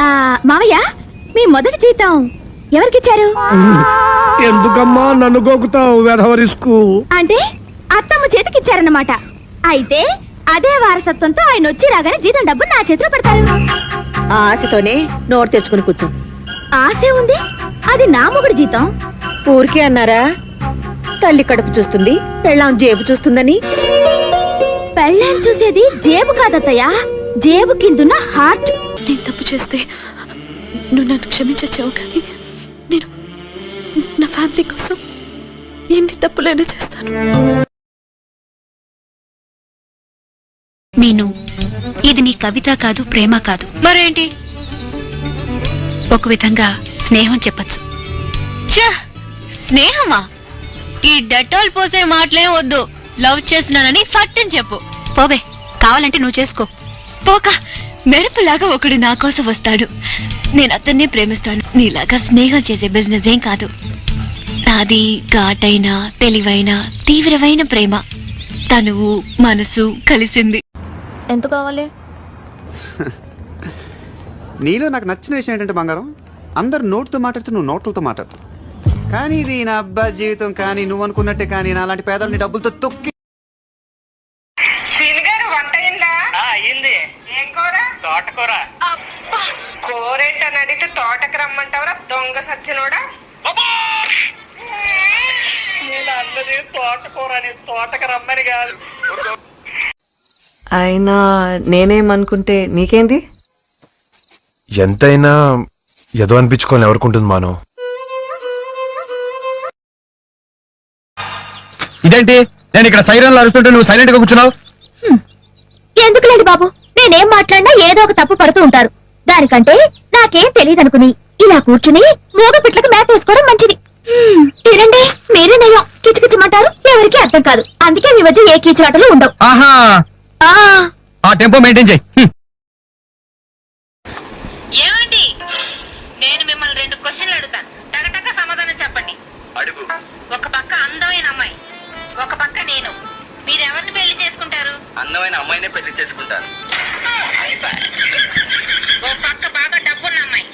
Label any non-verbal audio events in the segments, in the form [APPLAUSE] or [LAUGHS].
ఆ, మావయ్య మీ మొదటి జీతం ఎవరికిచ్చారు? ఎందుకమ్మా నన్ను గోకుతావు వెధవ రిస్కు? అంటే అత్తమ్మ చేతికిచ్చారన్నమాట. అయితే అదే వారసత్వంతో ఆయన వచ్చి రాగానే జీతం డబ్బు నా చేతిలో పెడతారు. ఆ ఆశతోనే నోరు తెచ్చుకుని కూర్చో. ఆశే ఉంది? అది నా మొగుడు జీతం. ఊరికే అన్నారా? తల్లి కడుపు చూస్తుంది పెళ్ళాం జేబు చూస్తుందని. పెళ్ళాం చూసేది జేబు కాదత్తయ్య. జేబు కిందున్న హార్ట్ చేస్తే నువ్వు నన్ను క్షమించచ్చావు కానీ నేను నా ఫ్యామిలీ కోసం ఎన్ని తప్పులైనా చేస్తాను. మీను ఇది నీ కవిత కాదు ప్రేమ కాదు. మరేంటి? ఒక విధంగా స్నేహం చెప్పచ్చు. ఛ! స్నేహమా? ఈ డెటాల్ పోసే మాటలే వద్దు. లవ్ చేస్తున్నానని ఫట్టని చెప్పు. పోవే కావాలంటే నువ్వు చేసుకో. పోక. మెరుపులాగా ఒకడు నా కోసం వస్తాడు. నేను అతన్నే ప్రేమిస్తాను. నీలాగా స్నేహం చేసే బిజినెస్ ఏం కాదు. నాది ఘాటైన తెలివైన తీవ్రమైన ప్రేమ. తనువు మనసు కలిసింది. ఎంత కావాలి? [LAUGHS] నీలో నాకు నచ్చిన విషయం ఏంటంటే బంగారం. అందరు నోటితో మాట్లాడుతూ నువ్వు నోట్లతో మాట్లాడుతావు. కానీ ఇది నా అబ్బా జీవితం కానీ నువ్వు అనుకున్నట్టే కానీ నా అలాంటి పేదల్ని డబ్బులతో తొక్కి కూర ఏంటని అడిగితే తోటకి రమ్మంటావరా దొంగ సచ్చినోడా? నేను అన్నది తోటకూర అని తోటకు రమ్మని కాదు. అయినా నేనేమనుకుంటే నీకేంది? ఎంతైనా ఏదో అనిపించుకోని ఎవరికుంటుంది మాను ఇదేంటి? నేను ఇక్కడ సైరన్లు అరుస్తుంటే నువ్వు సైలెంట్గా కూర్చున్నావు? ఎందుకులేండి బాబు? నేనేం మాట్లాడినా ఏదో ఒక తప్పు పడుతూ ఉంటారు. దానికంటే నాకేం తెలియదు అనుకుని ఇలా కూర్చుని మూగ పిట్లకు మేత వేసుకోవడం మంచిది. తినండి మీరే నయ్యం కిచకిచమంటారు ఎవరికి అర్థం కాదు. అందుకే మీ మధ్య ఏ కీచులాటలు ఉండవు. ఆహా! ఆ! ఆ టెంపో మెయింటైన్ చేయి. ఏమండి? నేను మిమ్మల్ని రెండు క్వశ్చన్లు అడుగుతాను. టకటక సమాధానం చెప్పండి. అడుగు. ఒక పక్క అందమైన అమ్మాయి ఒక పక్క నేను. మీరు ఎవరిని పెళ్ళి చేసుకుంటారు? అందమైన అమ్మాయినే పెళ్ళి చేసుకుంటాను. ఒక పక్క బాగా డబ్బున్న అమ్మాయి.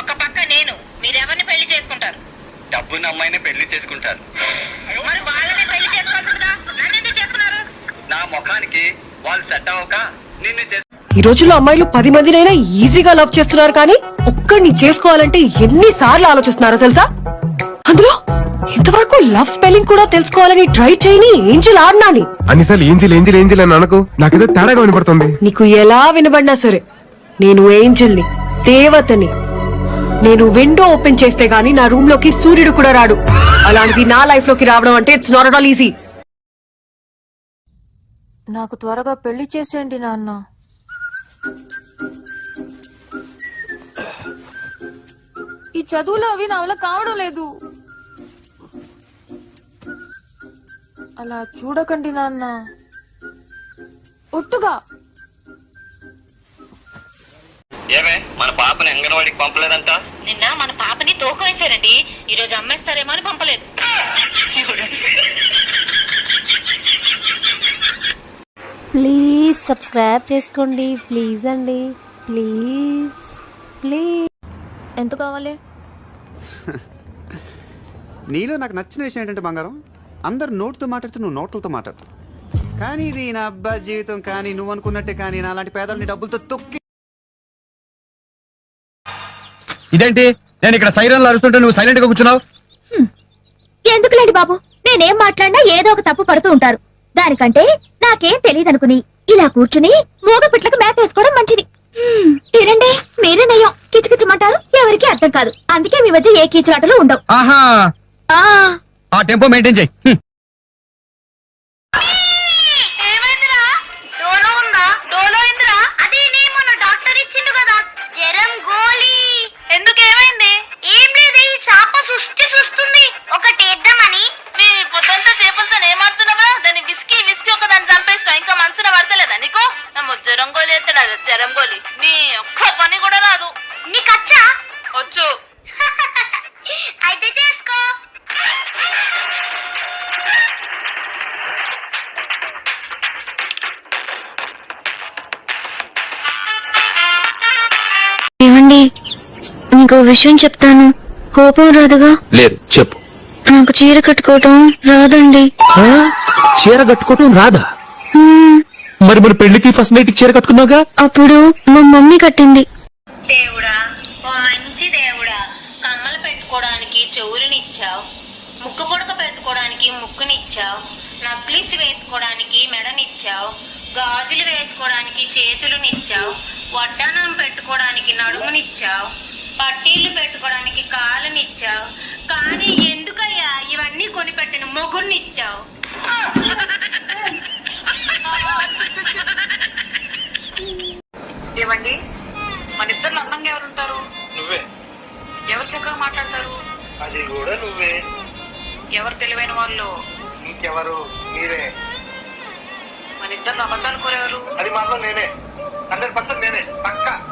ఒక పక్క నేను. మీరు ఎవరిని పెళ్ళి చేసుకుంటారు? డబ్బున్న అమ్మాయినే పెళ్ళి చేసుకుంటాను మరి వాళ్ళనే పెళ్ళి చేసుకోవాల్సిందిగా? నన్ను ఎందుకు చేసుకున్నారు? నా ముఖానికి వాళ్ళు సెట్ అవ్వక నిన్ను చేసి ఈ రోజుల్లో అమ్మాయిలు పది మందినైనా ఈజీగా లవ్ చేస్తున్నారు కానీ ఒక్కడిని చేసుకోవాలంటే ఎన్ని సార్లు ఆలోచిస్తున్నారో తెలుసా? అందులో ఇంతవరకు లవ్ స్పెల్లింగ్ కూడా తెలుసుకోవాలని ట్రై చేయని ఏంజిల్ ఆడినాని అన్నిసార్లు ఏంజిల్ ఏంజిల్ ఏంజిల్ అని అనకు. నాకేదో తేడాగా వినపడుతుంది. నీకు ఎలా వినబడినా సరే నేను ఏంజల్ని దేవతని నేను విండో ఓపెన్ చేస్తే గాని నా రూమ్లోకి సూర్యుడు కూడా రాడు. అలాంటిది నా లైఫ్లోకి రావడం అంటే it's not at all easy నాకు త్వరగా పెళ్ళి చేసేయండి నాన్న. ఈ చదువులు అవి నా వల్ల కావడం లేదు. అలా చూడకండి నాన్న. ఒట్టుగా. ఏమే మన పాపని అంగన్వాడికి పంపలేదంట? నిన్న మన పాపని తోక వేశారండి. ఈ రోజు అమ్మేస్తారేమో అని పంపలేదు. ప్లీజ్ సబ్స్క్రైబ్ చేసుకోండి. ప్లీజ్ అండి. ప్లీజ్. ప్లీజ్. ఎంత కావాలి? [LAUGHS] నీలో నాకు నచ్చిన విషయం ఏంటంటే బంగారం అందరు నోటితో మాట్లాడుతూ నువ్వు నోట్లతో మాట్లాడుతావు. కానీ ఇది నా అబ్బా జీవితం కానీ నువ్వు అనుకున్నట్టే కానీ నా అలాంటి పేదల్ని డబ్బులతో తొక్కి ఇదేంటి? నేను ఇక్కడ సైరన్లు అరుస్తుంటే నువ్వు సైలెంట్గా కూర్చున్నావు? ఎందుకులేండి బాబు? నేనేం మాట్లాడినా ఏదో ఒక తప్పు పడుతూ ఉంటారు. దానికంటే నాకేం తెలియదు అనుకుని ఇలా కూర్చుని మూగ పిట్లకు మేత వేసుకోవడం మంచిది. తినండి మీరే నయ్యం. కిచకిచమంటారు ఎవరికి అర్థం కాదు. అందుకే మీ మధ్య ఏ కీచులాటలు ఉండవు. ఆహా! ఆ. ఆ టెంపో మెయింటైన్ చేయి. గోలి ఎత్తాడు జ్వరం గోలి నీ ఒక్క పని కూడా రాదు. నీకచ్చా వచ్చు [LAUGHS] అయితే చేసుకో. ఏమండి? నీకు విషయం చెప్తాను. కోపం రాదుగా? లేదు చెప్పు. నాకు చీర కట్టుకోవటం రాదండి. ఆ? చీర కట్టుకోవటం రాదా. మరి మన పెళ్ళికి ఫస్ట్ నైట్ చీర కట్టుకున్నావుగా? అప్పుడు మా మమ్మీ కట్టింది. దేవుడా ఓ మంచి దేవుడా కమ్మలు పెట్టుకోవడానికి చెవులనిచ్చావు ముక్కు పుడక పెట్టుకోవడానికి ముక్కునిచ్చావు నక్లీస్ వేసుకోవడానికి మెడనిచ్చావు గాజులు వేసుకోవడానికి చేతులునిచ్చావు వడ్డానం పెట్టుకోవడానికి నడుమునిచ్చావు పట్టీలు పెట్టుకోవడానికి కాలునిచ్చావు. కానీ ఎందుకయ్యా ఇవన్నీ కొనిపెట్టిన మొగుడినిచ్చావు తెలివైన వాళ్ళు. ఇంకెవరు మీరే. మన ఇద్దరు అబద్ధాలు కోరేవారు. అది మాత్రం నేనే. హండ్రెడ్ పర్సెంట్ నేనే. పక్కా.